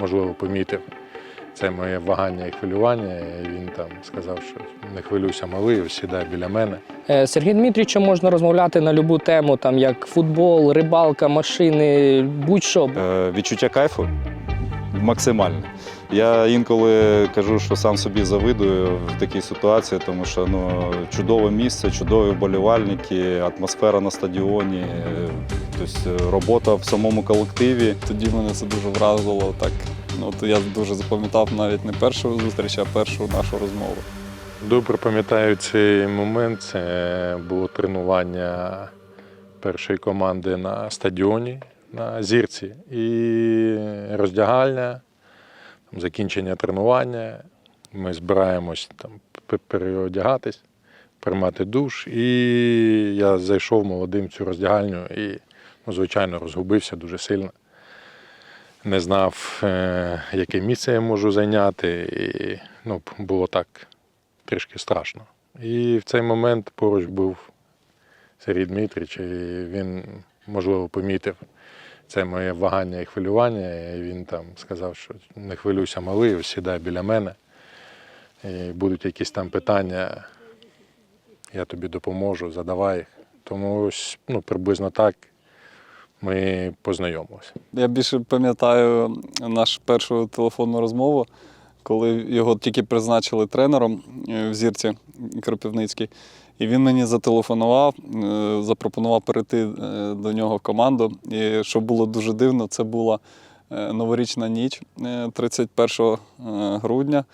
можливо, помітив це моє вагання і хвилювання. І він там сказав, що не хвилюйся, малий, сідай біля мене. Сергій З Сергієм Дмитрійовичем можна розмовляти на будь-яку тему, там як футбол, рибалка, машини, будь-що. Е, Відчуття кайфу максимальне. Я інколи кажу, що сам собі завидую в такій ситуації, тому що ну, чудове місце, чудові вболівальники, атмосфера на стадіоні, тобто робота в самому колективі. Тоді мене це дуже вразило. Так, ну, то я дуже запам'ятав навіть не першу зустріч, а першу нашу розмову. Добре пам'ятаю цей момент. Це було тренування першої команди на стадіоні на зірці і роздягальня, там, закінчення тренування. Ми збираємось там переодягатись, приймати душ. І я зайшов молодим в цю роздягальню і, ну, звичайно, розгубився дуже сильно. Не знав, е, яке місце я можу зайняти. І ну, було так трішки страшно. І в цей момент поруч був Сергій Дмитрич, і він, можливо, помітив це моє вагання і хвилювання. І він там сказав, що не хвилюйся, малий, сідай біля мене. І будуть якісь там питання, я тобі допоможу, задавай їх. Тому ось ну, приблизно так ми познайомилися. Я більше пам'ятаю нашу першу телефонну розмову, коли його тільки призначили тренером е, в зірці Кропивницький. І він мені зателефонував, е, запропонував перейти е, до нього в команду. І що було дуже дивно, це була е, новорічна ніч е, 31 грудня.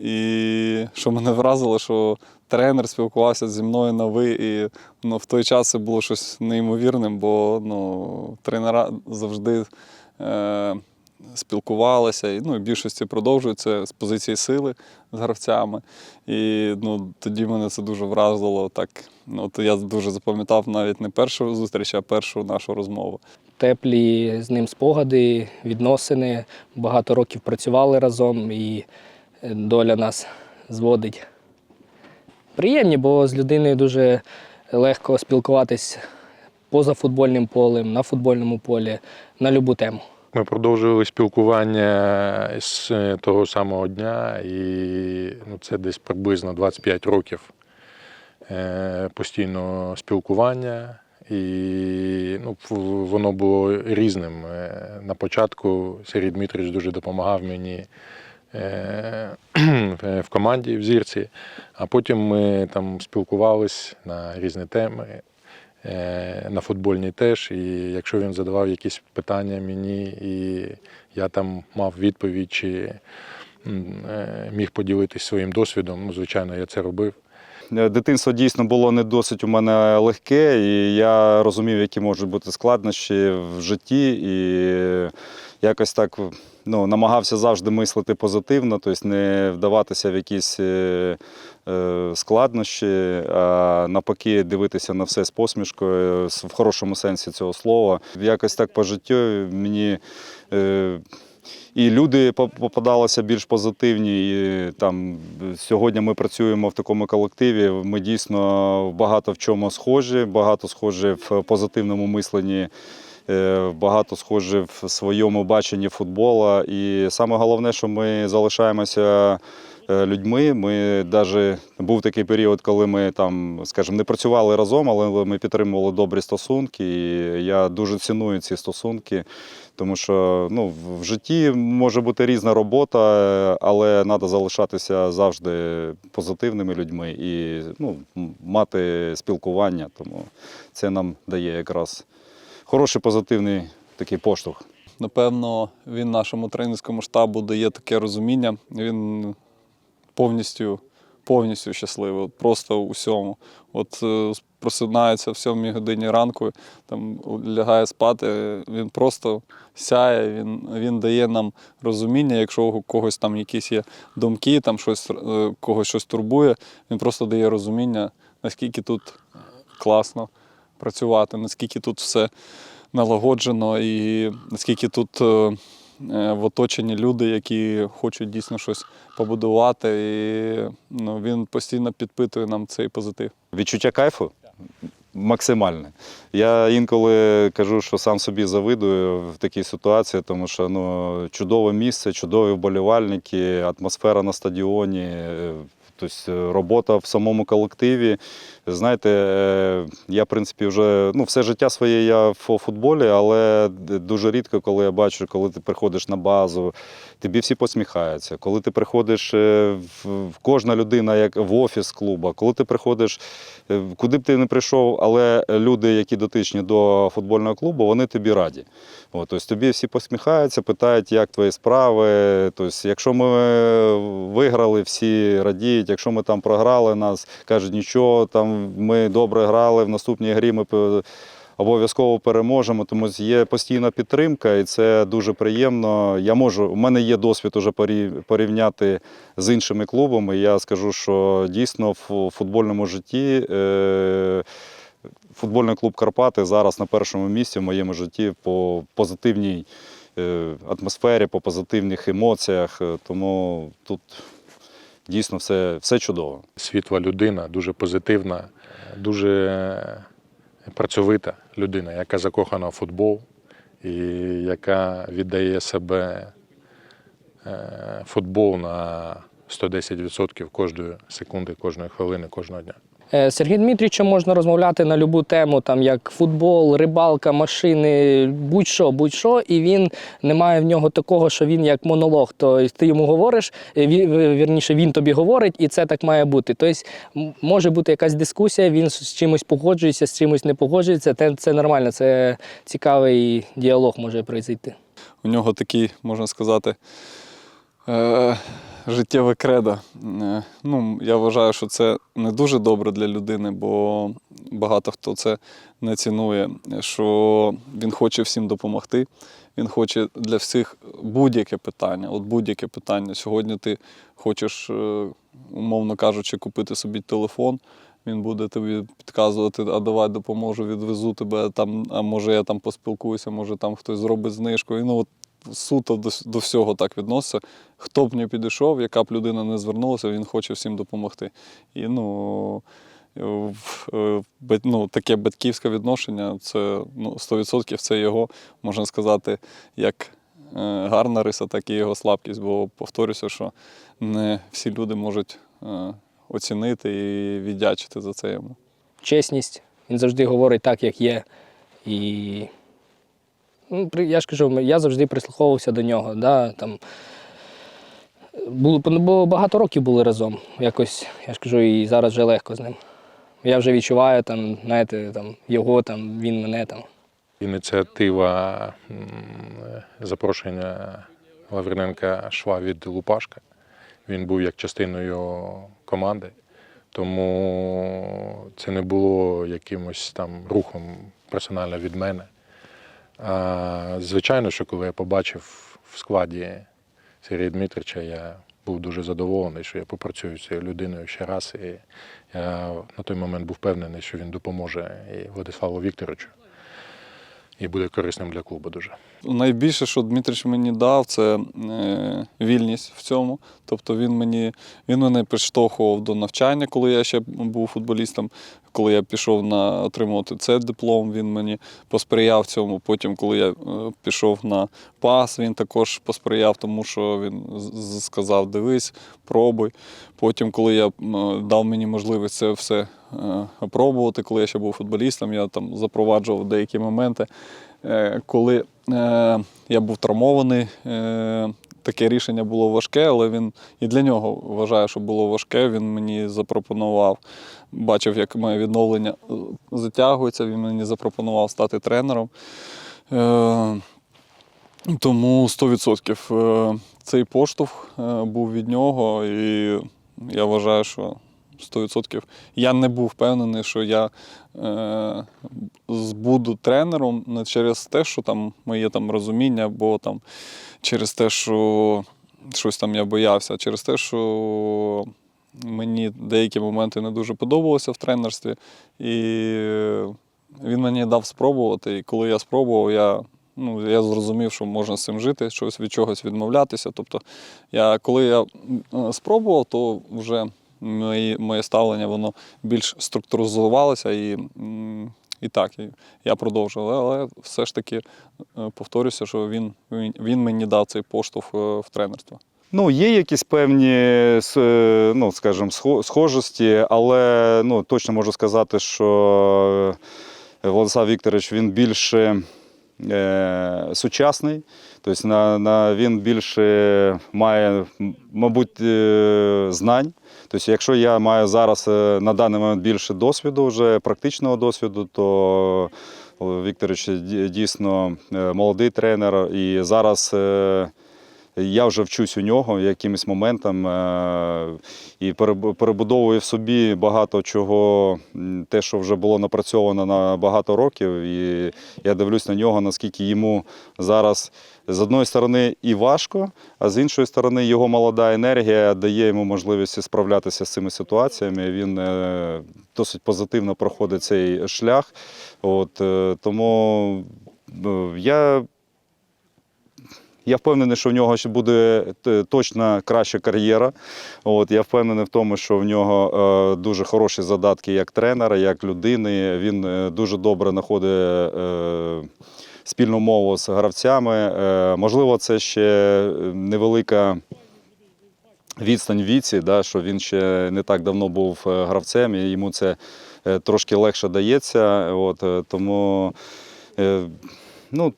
І що мене вразило, що тренер спілкувався зі мною на ви, і ну, в той час це було щось неймовірним, бо ну, тренера завжди спілкувалися, і ну, в більшості продовжують це з позиції сили з гравцями. І ну, тоді мене це дуже вразило. Так, ну, то я дуже запам'ятав навіть не першу зустріч, а першу нашу розмову. Теплі з ним спогади, відносини. Багато років працювали разом, і е, доля нас зводить. Приємні, бо з людиною дуже легко спілкуватись поза футбольним полем, на футбольному полі, на будь-яку тему. Ми продовжували спілкування з того самого дня, і ну, це десь приблизно 25 років е, постійного спілкування. І ну, воно було різним. Е, На початку Сергій Дмитрович дуже допомагав мені е, в команді в зірці, а потім ми там спілкувались на різні теми е, на футбольній теж. І якщо він задавав якісь питання мені, і я там мав відповідь чи е, міг поділитись своїм досвідом, ну, звичайно, я це робив. Е, Дитинство дійсно було не досить у мене легке, і я розумів, які можуть бути складнощі в житті. І якось так ну, намагався завжди мислити позитивно, тобто не вдаватися в якісь е, е, складнощі, а навпаки дивитися на все з посмішкою, в хорошому сенсі цього слова. Якось так по життю мені. Е, і люди попадалися більш позитивні. І там сьогодні ми працюємо в такому колективі. Ми дійсно багато в чому схожі, багато схожі в позитивному мисленні, багато схожі в своєму баченні футбола. І саме головне, що ми залишаємося. е, Людьми ми навіть був такий період, коли ми там, скажімо, не працювали разом, але ми підтримували добрі стосунки. І я дуже ціную ці стосунки. Тому що ну, в- в житті може бути різна робота, е, але треба залишатися завжди позитивними людьми і ну, мати спілкування. Тому це нам дає якраз хороший позитивний такий поштовх. Напевно, він нашому тренерському штабу дає таке розуміння. Він повністю, повністю щасливий, просто у всьому. От е, просинається в сьомій годині ранку, там лягає спати. Він просто сяє, він, він дає нам розуміння, якщо у когось там якісь є думки, там щось е, когось щось турбує, він просто дає розуміння, наскільки тут класно працювати, наскільки тут все налагоджено і наскільки тут е, е, в оточенні люди, які хочуть дійсно щось побудувати. І ну, він постійно підпитує нам цей позитив. Відчуття кайфу максимальне. Я інколи кажу, що сам собі завидую в такій ситуації, тому що ну, чудове місце, чудові вболівальники, атмосфера на стадіоні. е, Тобто робота в самому колективі. Знаєте, е, я, в принципі, вже ну, все життя своє я в футболі, але дуже рідко, коли я бачу, коли ти приходиш на базу, тобі всі посміхаються. Коли ти приходиш, е, в, кожна людина, як в офіс клуба, коли ти приходиш, е, куди б ти не прийшов, але люди, які дотичні до футбольного клубу, вони тобі раді. От, тобто тобі всі посміхаються, питають, як твої справи. Тобто, якщо ми виграли, всі радіють. Якщо ми там програли, нас кажуть, нічого, там ми добре грали, в наступній грі ми обов'язково переможемо. Тому є постійна підтримка, і це дуже приємно. Я можу, у мене є досвід уже порівняти з іншими клубами. Я скажу, що дійсно в футбольному житті. Е- Футбольний клуб Карпати зараз на першому місці в моєму житті по позитивній е, атмосфері, по позитивних емоціях. Е, Тому тут дійсно все, все чудово. світла людина, дуже позитивна, дуже працьовита людина, яка закохана в футбол і яка віддає себе е, футбол на 110% кожної секунди, кожної хвилини, кожного дня. Е, З Дмитрійовичем можна розмовляти на любу тему, там як футбол, рибалка, машини, будь-що, будь-що, і він не має в нього такого, що він як монолог. Тобто ти йому говориш, е, ві- ві- вірніше, він тобі говорить, і це так має бути. Тобто може бути якась дискусія, він з чимось погоджується, з чимось не погоджується. Це, нормально, це цікавий діалог може произойти. У нього такий, можна сказати, е, життєве кредо. Е, ну, я вважаю, що це не дуже добре для людини, бо багато хто це не цінує. Що він хоче всім допомогти. Він хоче для всіх будь-яке питання. От будь-яке питання. Сьогодні ти хочеш, е, умовно кажучи, купити собі телефон. Він буде тобі підказувати, а давай допоможу, відвезу тебе там, а може я там поспілкуюся, може там хтось зробить знижку. І ну от суто до, до всього так відноситься. Хто б не підійшов, яка б людина не звернулася, він хоче всім допомогти. І ну, в- е, ну, таке батьківське відношення, це ну, 100% це його, можна сказати, як е, гарна риса, так і його слабкість. Бо повторюся, що не всі люди можуть е, оцінити і віддячити за це йому. чесність. Він завжди говорить так, як є. І ну, я ж кажу, я завжди прислуховувався до нього. Да, там, було, бо багато років були разом. Якось, я ж кажу, і зараз вже легко з ним. Я вже відчуваю там, знаєте, там, його, там, він мене там. Ініціатива запрошення Лавриненка Шва від Лупашка. Він був як частиною команди, тому це не було якимось там рухом персонально від мене. Звичайно, що коли я побачив в складі Сергія Дмитрича, я був дуже задоволений, що я попрацюю з цією людиною ще раз. І я на той момент був впевнений, що він допоможе і Владиславу Вікторовичу і буде корисним для клубу дуже. Найбільше, що Дмитрич мені дав, це е, вільність в цьому. Тобто він мені він мене підштовхував до навчання, коли я ще був футболістом. Коли я пішов на отримувати цей диплом, він мені посприяв цьому. Потім, коли я е, пішов на пас, він також посприяв, тому що він сказав: дивись, пробуй. Потім, коли я дав мені можливість це все е, опробувати, коли я ще був футболістом, я там запроваджував деякі моменти. Е, Коли е, я був травмований, таке рішення було важке, але він і для нього вважаю, що було важке. Він мені запропонував, бачив, як моє відновлення затягується. Він мені запропонував стати тренером. Тому 100% е, цей поштовх був від нього, і я вважаю, що 100%. Я не був впевнений, що я е, буду тренером не через те, що там моє там розуміння, або там через те, що щось там я боявся, а через те, що мені деякі моменти не дуже подобалося в тренерстві. І він мені дав спробувати. І коли я спробував, я, ну, я зрозумів, що можна з цим жити, щось від чогось відмовлятися. Тобто, я, коли я е, спробував, то вже мої, моє ставлення воно більш структуризувалося і, і так, і я продовжив. Але, але все ж таки е, повторюся, що він, він, він мені дав цей поштовх е, в тренерство. Ну, є якісь певні, е, ну, скажімо, схо- схожості, але ну, точно можу сказати, що Владислав Вікторович він більше е, сучасний, тобто на, на, він більше має, мабуть, е, знань. Тобто, якщо я маю зараз е, на даний момент більше досвіду, вже практичного досвіду, то Вікторович дійсно молодий тренер. І зараз я вже вчусь у нього якимось моментам е, і перебудовую в собі багато чого, те, що вже було напрацьовано на багато років. І я дивлюсь на нього, наскільки йому зараз з одної сторони і важко, а з іншої сторони його молода енергія дає йому можливість справлятися з цими ситуаціями. Він е, досить позитивно проходить цей шлях. От, е, тому я я впевнений, що в нього ще буде е, точно краща кар'єра. От, я впевнений в тому, що в нього е, дуже хороші задатки як тренера, як людини. Він е, дуже добре знаходить спільну мову з гравцями. Можливо, це ще невелика. Відстань віці, да, що він ще не так давно був гравцем, і йому це трошки легше дається. От, тому ну,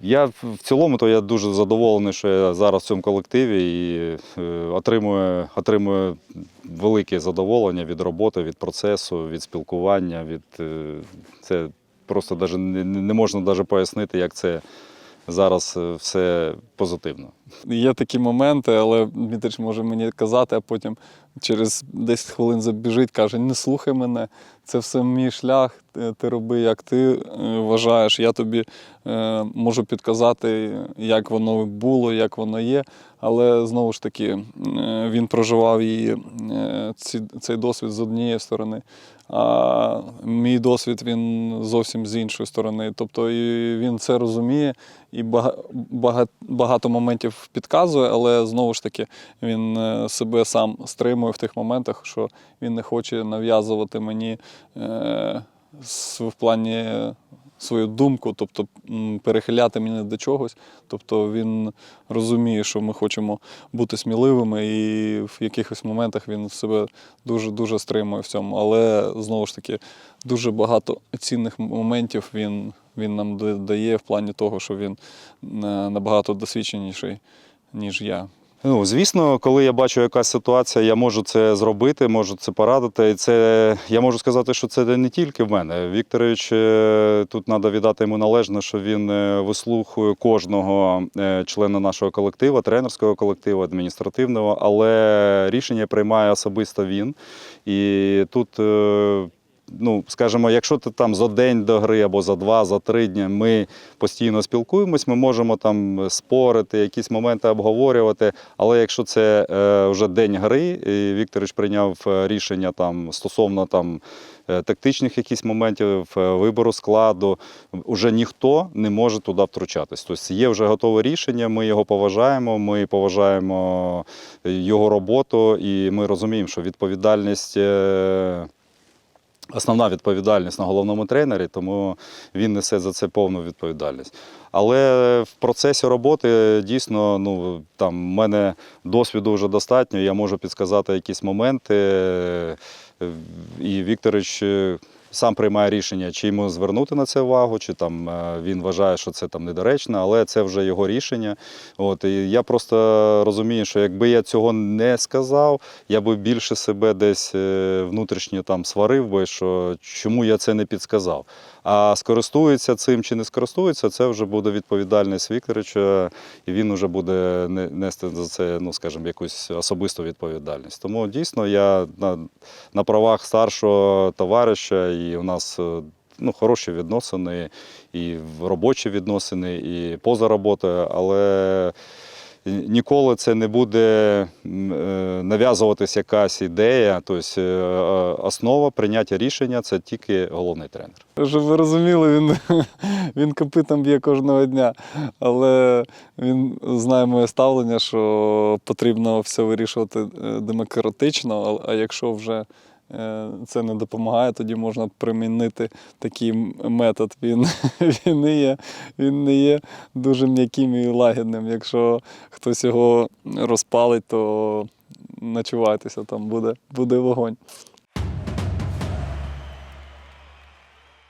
я в цілому то я дуже задоволений, що я зараз в цьому колективі і е, отримую, отримую велике задоволення від роботи, від процесу, від спілкування. Від, е, це просто не, не можна навіть пояснити, як це зараз е, все позитивно. Є такі моменти, але Дмитрич може мені казати, а потім через 10 хвилин забіжить, каже: не слухай мене, це все мій шлях, ти- роби, як ти е, вважаєш. Я тобі е, можу підказати, як воно було, як воно є. Але знову ж таки, е, він проживав її, цей досвід з однієї сторони, а мій досвід він зовсім з іншої сторони. Тобто і він це розуміє і бага- бага- багато моментів підказує, але знову ж таки він е, себе сам стримує в тих моментах, що він не хоче нав'язувати мені е, в плані свою думку, тобто перехиляти мене до чогось. Тобто він розуміє, що ми хочемо бути сміливими, і в якихось моментах він себе дуже дуже стримує в цьому. Але знову ж таки, дуже багато цінних моментів він, він нам да- дає в плані того, що він е, набагато досвідченіший, ніж я. Ну, звісно, коли я бачу якась ситуація, я можу це зробити, можу це порадити. І це я можу сказати, що це не тільки в мене. Вікторович, е, тут треба віддати йому належне, що він е, вислухує кожного е, члена нашого колективу, тренерського колективу, адміністративного, але рішення приймає особисто він. І тут. Ну, скажімо, якщо ти там за день до гри або за два, за три дні ми постійно спілкуємось, ми можемо там спорити, якісь моменти обговорювати. Але якщо це е, вже день гри, і Вікторович прийняв е, рішення там стосовно там е, тактичних якісь моментів, е, вибору складу, вже ніхто не може туди втручатись. Тобто є вже готове рішення, ми його поважаємо, ми поважаємо його роботу, і ми розуміємо, що відповідальність. Основна відповідальність на головному тренері, тому він несе за це повну відповідальність. Але в процесі роботи дійсно ну, там, в мене досвіду вже достатньо, я можу підказати якісь моменти. е, І Вікторович е, сам приймає рішення, чи йому звернути на це увагу, чи там е, він вважає, що це там недоречно, але це вже його рішення. От, і я просто розумію, що якби я цього не сказав, я би більше себе десь е, внутрішньо там сварив би, що чому я це не підсказав. А скористується цим чи не скористується, це вже буде відповідальність Вікторовича, і він вже буде нести за це, ну скажімо, якусь особисту відповідальність. Тому дійсно я на, на правах старшого товариша, і у нас е, ну, хороші відносини, і робочі відносини, і поза роботою, але Ніколи це не буде е, нав'язуватись якась ідея. Тобто е, основа прийняття рішення це тільки головний тренер. Щоб ви розуміли, він, він копитом б'є кожного дня. Але він знає моє ставлення, що потрібно все вирішувати демократично, а якщо вже це не допомагає, тоді можна примінити такий метод. Він, він, не є, він не є дуже м'яким і лагідним. Якщо хтось його розпалить, то начувайтеся, там буде, буде вогонь.